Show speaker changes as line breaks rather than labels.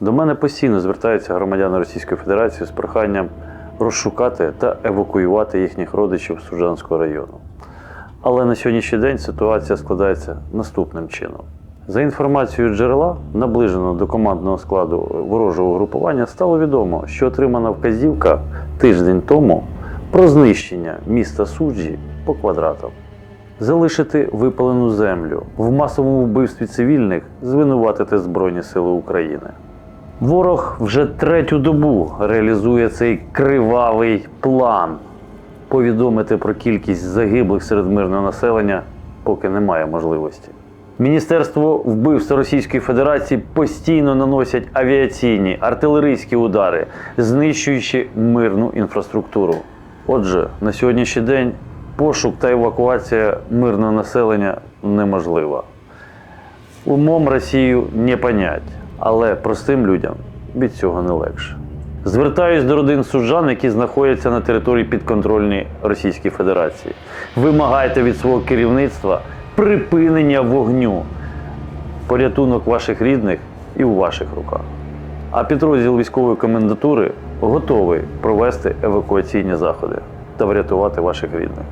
До мене постійно звертаються громадяни Російської Федерації з проханням розшукати та евакуювати їхніх родичів з Суджанського району. Але на сьогоднішній день ситуація складається наступним чином. За інформацією джерела, наближеного до командного складу ворожого групування, стало відомо, що отримана вказівка тиждень тому про знищення міста Суджі по квадратам. Залишити випалену землю в масовому вбивстві цивільних звинуватити Збройні Сили України. Ворог вже третю добу реалізує цей кривавий план. Повідомити про кількість загиблих серед мирного населення поки немає можливості. Міністерство вбивства Російської Федерації постійно наносять авіаційні артилерійські удари, знищуючи мирну інфраструктуру. Отже, на сьогоднішній день пошук та евакуація мирного населення неможлива. Умом Росію не понять, але простим людям від цього не легше. Звертаюсь до родин суджан, які знаходяться на території підконтрольній Російській Федерації. Вимагайте від свого керівництва припинення вогню, порятунок ваших рідних і у ваших руках. А підрозділ військової комендатури готовий провести евакуаційні заходи та врятувати ваших рідних.